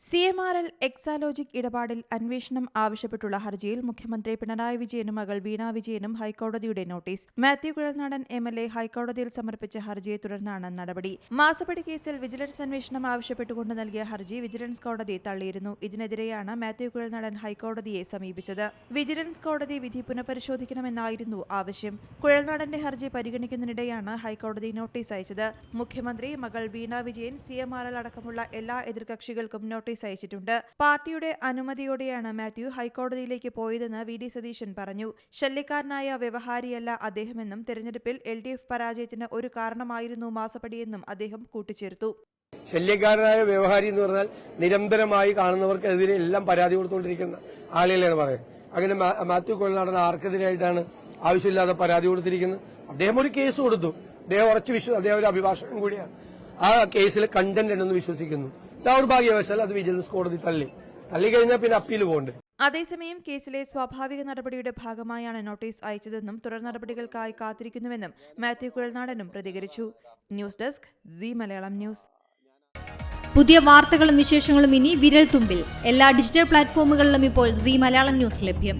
C M R L Exalogic ഇടപാടിൽ അന്വേഷണം ആവശ്യപ്പെട്ടുള്ള ഹർജിയിൽ മുഖ്യമന്ത്രി പിണറായി വിജയനും മകൾ വീണ വിജയനും ഹൈക്കോടതിയുടെ notice. Mathew Kuzhalnadan M L A ഹൈക്കോടതിയിൽ സമർപ്പിച്ച ഹർജിയെ തുടർന്നാണ് നടപടി. മാസപ്പടി കേസിൽ വിജിലൻസ് അന്വേഷണം ആവശ്യപ്പെട്ടുകൊണ്ട് നൽകിയ ഹർജി വിജിലൻസ് കോടതി തള്ളിയിരുന്നു. ഇതിനെതിരെയാണ് മാത്യു കുഴൽനാടൻ ഹൈക്കോടതിയെ സമീപിച്ചത്. വിജിലൻസ് കോടതി വിധി പുനഃപരിശോധിക്കണമെന്നായിരുന്നു ആവശ്യം. കുഴൽനാടന്റെ ഹർജി പരിഗണിക്കുന്നതിനിടെയാണ് ഹൈക്കോടതി നോട്ടീസ് അയച്ചത്. മുഖ്യമന്ത്രി മകൾ Veena Vijayan C M R L അടക്കമുള്ള എല്ലാ എതിർകക്ഷികൾക്കും നോട്ടീസ് അയച്ചിട്ടുണ്ട്. പാർട്ടിയുടെ അനുമതിയോടെയാണ് മാത്യു ഹൈക്കോടതിയിലേക്ക് പോയതെന്ന് വി. ഡി. സതീശൻ പറഞ്ഞു. ശല്യക്കാരനായ വ്യവഹാരിയല്ല അദ്ദേഹമെന്നും തെരഞ്ഞെടുപ്പിൽ എൽ. ഡി. എഫ് പരാജയത്തിന് ഒരു കാരണമായിരുന്നു മാസപ്പടിയെന്നും അദ്ദേഹം കൂട്ടിച്ചേർത്തു. ശല്യക്കാരനായ വ്യവഹാരി എന്ന് പറഞ്ഞാൽ നിരന്തരമായി കാണുന്നവർക്കെതിരെ എല്ലാം പരാതി കൊടുത്തുകൊണ്ടിരിക്കുന്ന ആളുകളെയാണ് പറയുന്നത്. അങ്ങനെ മാത്യു കൊള്ളനാടൻ ആർക്കെതിരായിട്ടാണ് ആവശ്യമില്ലാതെ പരാതി കൊടുത്തിരിക്കുന്നത്. അദ്ദേഹം ഒരു കേസ് കൊടുത്തു. അദ്ദേഹം ഉറച്ചു വിശ്വ അദ്ദേഹം ഒരു അഭിഭാഷകൻ കൂടിയാണ്. ആ കേസിലെ കണ്ടന്റ് ഉണ്ടെന്ന് വിശ്വസിക്കുന്നു. ദൗർഭാഗ്യവശാൽ അത് വിജിലൻസ് കോടതി തള്ളി. തള്ളിക്കഴിഞ്ഞാൽ പിന്നെ അപ്പീൽ പോകണ്ട് അതേസമയം കേസിലെ സ്വാഭാവിക നടപടിയുടെ ഭാഗമായാണ് നോട്ടീസ് അയച്ചതെന്നും തുടർ നടപടികൾക്കായി കാത്തിരിക്കുന്നുവെന്നും മാത്യു കുഴൽനാടനും പ്രതികരിച്ചു. News desk C Malayalam news. പുതിയ വാർത്തകളും വിശേഷങ്ങളും ഇനി വിരൽ തുമ്പിൽ എല്ലാ ഡിജിറ്റൽ പ്ലാറ്റ്ഫോമുകളിലും ഇപ്പോൾ സി മലയാളം ന്യൂസ് ലഭ്യം.